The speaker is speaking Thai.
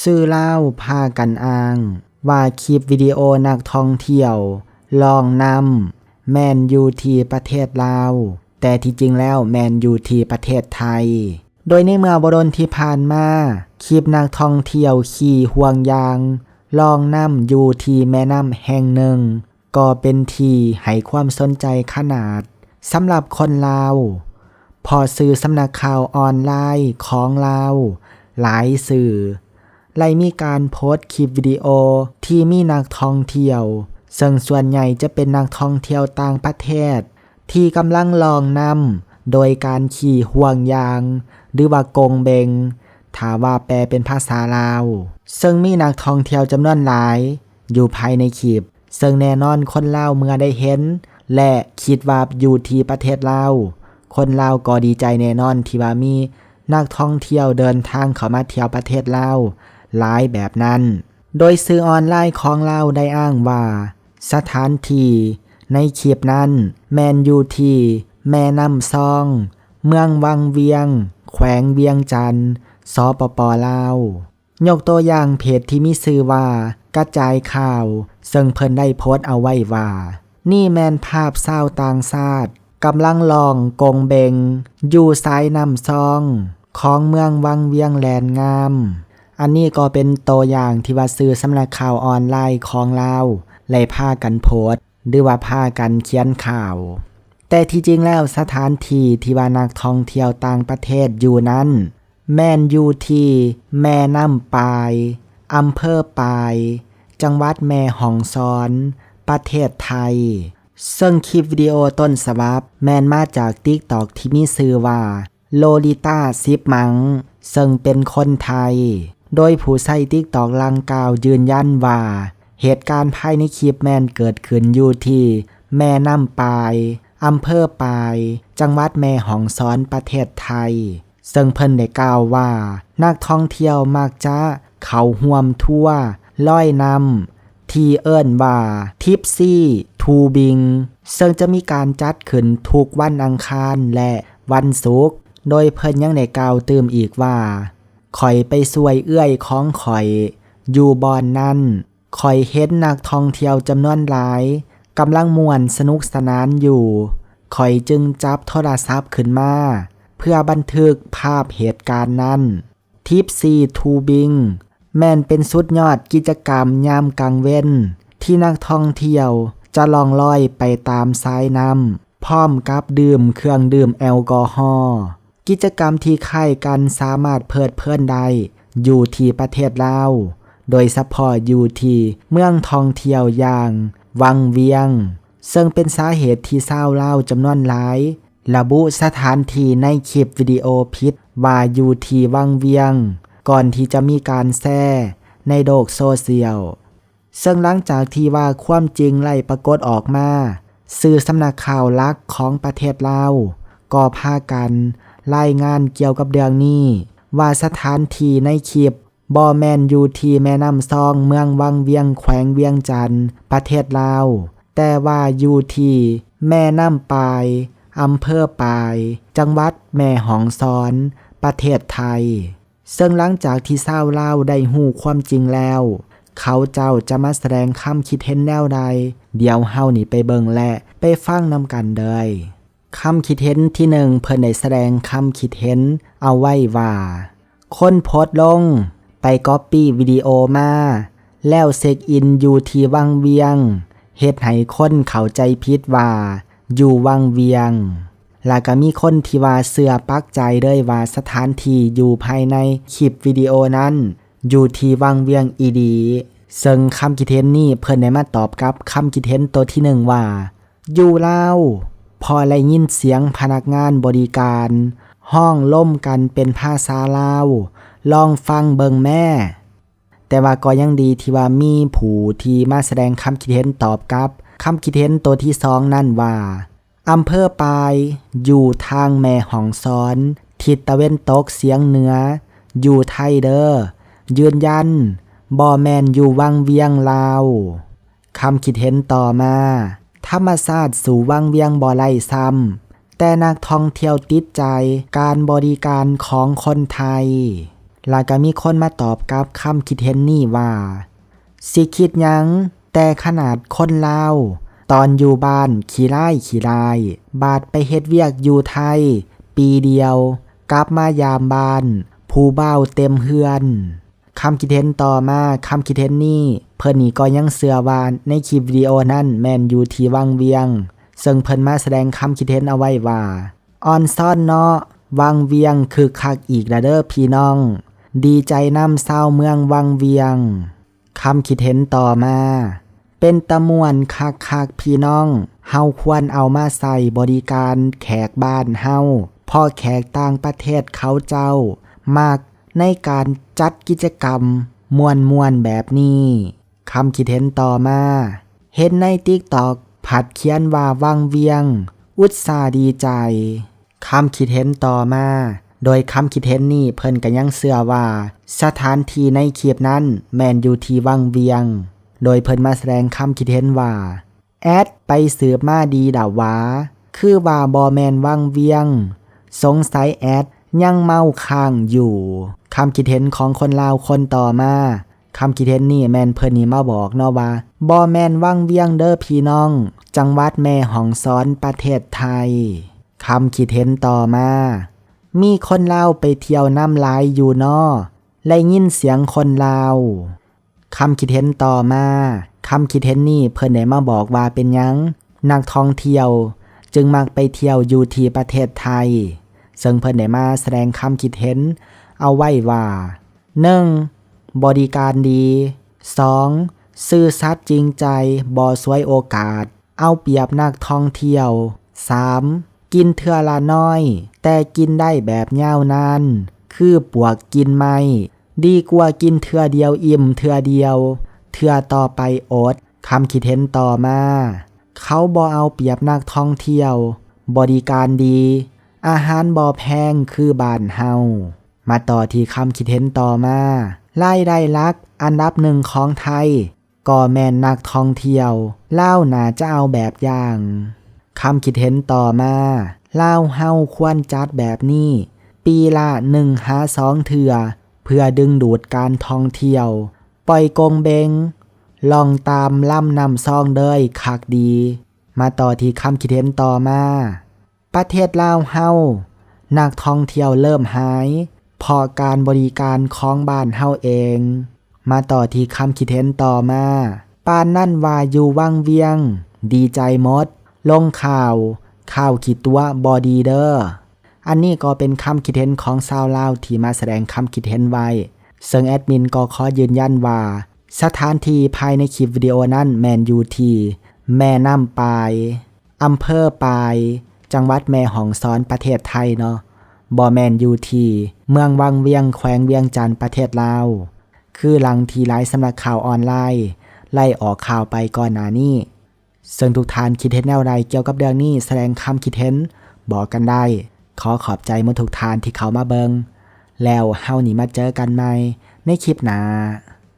ซื้อเล่าพากันอ้าง ว่าคลิปวิดีโอนักท่องเที่ยว ลองนำแมนยูทีประเทศลาวแต่ที่จริงแล้วแมนยูทีประเทศไทย โดยในเมื่อบรนที่ผ่านมาคลิปนักท่องเที่ยวขี่ห่วงยาง ลองนำอยู่ที่แม่น้ำแห่งหนึ่ง ก็เป็นทีให้ความสนใจขนาดสำหรับคนลาว พอสื่อสำนักข่าวออนไลน์ของลาวหลายสื่อ ไล่มีการโพสต์คลิปวิดีโอที่มีนักท่องเที่ยว ซึ่งส่วนใหญ่จะเป็นนักท่องเที่ยวต่างประเทศ ที่กำลังลองนำโดยการขี่ห่วงยาง หรือว่ากงเบงถาว่าแปลเป็นภาษาลาว ซึ่งมีนักท่องเที่ยวจำนวนหลาย อยู่ภายในคลิป ซึ่งแน่นอนคนลาวเมื่อได้เห็น และคิดว่าอยู่ที่ประเทศลาว คนลาวก็ดีใจแน่นอนที่ว่ามีนักท่องเที่ยวเดินทางเข้ามาเที่ยวประเทศลาว หลายแบบนั้น โดยซื้อออนไลน์ของลาได้อ้างว่า สถานที่ในคลิปนั้น แมนยูทีแม่น้ำซอง เมืองวังเวียง แขวงเวียงจันทน์สปปลาวยกตัวอย่างเพจที่มีชื่อว่ากระจายข่าว ซึ่งเพิ่นได้โพสต์เอาไว้ว่า นี่แมนภาพเศร้าต่างชาติกำลังลองกงเบง อยู่ซ้ายน้ำซอง ของเมืองวังเวียงแลนงาม อันนี้ก็เป็นตัวอย่างที่ว่าซื้อสำนักข่าวออนไลน์ของลาวไล่พากันโพสหรือว่าพากันเขียนข่าว แต่ที่จริงแล้วสถานที่ที่ว่านักท่องเที่ยวต่างประเทศอยู่นั้น แม่นอยู่ที่แม่น้ำปายอำเภอปาย จังหวัดแม่ฮ่องซอน ประเทศไทย ซึ่งคลิปวิดีโอต้นฉบับแมนมาจากติ๊กตอกที่มีชื่อว่าโลลิต้าซิปมัง ซึ่งเป็นคนไทย โดยผู้ใช้ติ๊กตอกลังกล่าวยืนยันว่า เหตุการณ์ภายในคลิปแมนเกิดขึ้นอยู่ที่แม่น้ำปายอำเภอปาย จังหวัดแม่ฮ่องซอนประเทศไทย ซึ่งเพิ่นได้กล่าวว่า นักท่องเที่ยวมักจะเขาห่วมทั่วล่อยนำที่เอิ้นว่าทิปซี่ทูบิง ซึ่งจะมีการจัดขึ้นทุกวันอังคารและวันศุกร์โดยเพิ่นยังได้กล่าวเติมอีกว่า ข่อยไปสวยเอื้อยของข่อย อยู่บอนนั่นข่อยเห็นนักท่องเที่ยวจำนวนหลายกำลังม่วนสนุกสนานอยู่ข่อยจึงจับโทรศัพท์ขึ้นมา เพื่อบันทึกภาพเหตุการณ์นั้นทิปซีทูบิงแม่นเป็นสุดยอดกิจกรรมยามกลางเว้น ที่นักท่องเที่ยวจะลองลอยไปตามสายน้ำพร้อมกับดื่มเครื่องดื่มแอลกอฮอล์ กิจกรรมที่คล้ายกันสามารถเพิดเพลินได้อยู่ที่ประเทศลาว โดยเฉพาะอยู่ที่เมืองท่องเที่ยวอย่าง วังเวียง ซึ่งเป็นสาเหตุที่เศร้าเล่าจำนวนหลาย ระบุสถานที่ในคลิปวิดีโอพิษว่าอยู่ที่วังเวียง ก่อนที่จะมีการแซ่ในโลกโซเชียล ซึ่งหลังจากที่ว่าความจริงไล่ปรากฏออกมา สื่อสำนักข่าวลักของประเทศลาวก็พากัน รายงานเกี่ยวกับเรื่องนี้ ว่าสถานที่ในคลิปบอแมนอยู่ที่แม่น้ำซองเมืองวังเวียงแขวงเวียงจันทน์ประเทศลาว แต่ว่าอยู่ที่แม่น้ำปายอำเภอปาย จังหวัดแม่ฮ่องซอน ประเทศไทย ซึ่งหลังจากที่เศร้าเล่าได้หูความจริงแล้ว เขาเจ้าจะมาแสดงคำคิดเห็นแนวใด เดี๋ยวเฮานี่ไปเบิงและ ไปฟังนำกันเลย คำคิดเห็นที่หนึ่งเพิ่นได้แสดงคำคิดเห็นเอาไว้ว่า คนโพสลง ไปก๊อปปี้วิดีโอมา แล้วเซ็กอินอยู่ที่วังเวียงเฮ็ดให้คนเข้าใจผิดว่า อยู่วังเวียงแล้วก็มีคนที่ว่าเสือปักใจเลยว่าสถานที่อยู่ภายในคลิปวิดีโอนั้น อยู่ที่วังเวียงอีดี ซึ่งคำคิดเห็นนี้เพิ่นได้มาตอบกับคำคิดเห็นตัวที่หนึ่งว่า อยู่ลาว พอได้ยินเสียงพนักงานบริการ ห้องล่มกันเป็นภาษาลาว ลองฟังเบิงแม่ แต่ว่าก็ยังดีที่ว่ามีผู้ที่มาแสดงคำคิดเห็นตอบกับคำคิดเห็นตัวที่สองนั่นว่าอำเภอปาย อยู่ทางแม่หองซ้อน ทิศตะเวนตกเสียงเหนือ อยู่ไทยเดอ้อยืนยันบอแมนอยู่วังเวียงลาวคำคิดเห็นต่อมา ธรรมศาสตร์สู่วังเวียงบ่อไล่ซ้ำแต่นักท่องเที่ยวติดใจการบริการของคนไทยแล้วก็มีคนมาตอบกับคำคิดเห็นนี่ว่า สิคิดยังแต่ขนาดคนลาวตอนอยู่บ้านขี้ไล่ขี้ไล่บาดไปเฮ็ดเวียกอยู่ไทย ปีเดียว กลับมายามบ้าน ผู้เบ้าเต็มเฮือน คำคิดเห็นต่อมาคำคิดเห็นนี่เพิ่นนี่ก็ยังเสือว่าในคลิปวิดีโอนั้นแมนยูทีวังเวียง ซึ่งเพิ่นมาแสดงคำคิดเห็นเอาไว้ว่า ออนซ่อนเนาะวังเวียงคือคักอีกละเด้อพี่น้อง ดีใจน้ำเศร้าเมืองวังเวียงคำคิดเห็นต่อมา เป็นตะมวนคักคักพี่น้องเฮาควรเอามาใส่บริการแขกบ้านเฮาพ่อแขกต่างประเทศเขาเจ้ามาก ในการจัดกิจกรรมมวนมวนแบบนี้คำคิดเห็นต่อมา เห็นในติ๊กตอกผัดเขียนว่าวังเวียง อุตสาดีใจคำคิดเห็นต่อมา โดยคำคิดเห็นนี่เพิ่นก็ยังเชื่อว่า สถานที่ในคลิปนั้นแมนอยู่ที่วังเวียง โดยเพิ่นมาแสดงคำคิดเห็นว่าแอดไปสืบมาดีดาวา คือว่าบอแมนวังเวียง สงสัยแอดยังเมาค้างอยู่ คำคิดเห็นของคนลาวคนต่อมาคำคิดเห็นนี่แมนเพิ่นนี่มาบอกเนาะว่าบอแมนวังเวียงเด้อพี่น้อง จังหวัดแม่ฮ่องสอนประเทศไทยคำคิดเห็นต่อมา มีคนลาวไปเที่ยวน้ำลายอยู่นอและยินเสียงคนลาวคำคิดเห็นต่อมาคำคิดเห็นนี่เพิ่นได้มาบอกว่าเป็นยังนักท่องเที่ยว จึงมักไปเที่ยวอยู่ที่ประเทศไทย ซึ่งเพิ่นได้มาแสดงคำคิดเห็น เอาไว้ว่า 1. บริการดี 2. ซื่อสัตย์จริงใจบ่สวยโอกาส เอาเปรียบนักท่องเที่ยว 3. กินเทื่อละน้อย แต่กินได้แบบยาวนานคือปวกกินไม่ ดีกว่ากินเทื่อเดียวอิ่มเทื่อเดียว เทื่อต่อไปอดคำคิดเห็นต่อมา เขาบ่เอาเปรียบนักท่องเที่ยว บริการดี อาหารบ่แพงคือบ้านเฮา มาต่อที่คำคิดเห็นต่อมา ไล่ได้ลัก อันดับหนึ่งของไทยก็แมนนักท่องเที่ยวเล่านาจะเอาแบบอย่างคำคิดเห็นต่อมาเล่าเฮาควรจัดแบบนี้ ปีละหนึ่งหาสองเถื่อ เพื่อดึงดูดการท่องเที่ยว ปล่อยกงเบง ลองตามล่ำนำซองเดยคักดี มาต่อที่คำคิดเห็นต่อมา ประเทศลาวเฮานักท่องเที่ยวเริ่มหาย พอการบริการของบ้านเฮาเอง มาต่อที่คำคิดเห็นต่อมาปานนั่นว่าอยู่วังเวียง ดีใจมด ลงข่าว ข่าวขีดตัวบอดีเดอร์อันนี้ก็เป็นคำคิดเห็นของชาวลาวที่มาแสดงคำคิดเห็นไว้ซึ่งแอดมินก็ขอยืนยันว่า สถานที่ภายในคลิปวิดีโอนั้นแมนยูทีแม่น้ำปายอำเภอปาย จังหวัดแม่ฮ่องสอนประเทศไทยเนาะ บอแมนยูทีเมืองวังเวียงแขวงเวียงจันทร์ประเทศลาว คือหลังทีไลฟ์สำนักข่าวออนไลน์ ไล่ออกข่าวไปก่อนหน้านี้ซึ่งทุกท่านคิดเห็นแนวใดเกี่ยวกับเรื่องนี้แสดงคำคิดเห็น บอกกันได้ ขอขอบใจเมดทุกทานที่เขามาเบิง แล้วเฮานี่มาเจอกันใหม่ในคลิปหน้า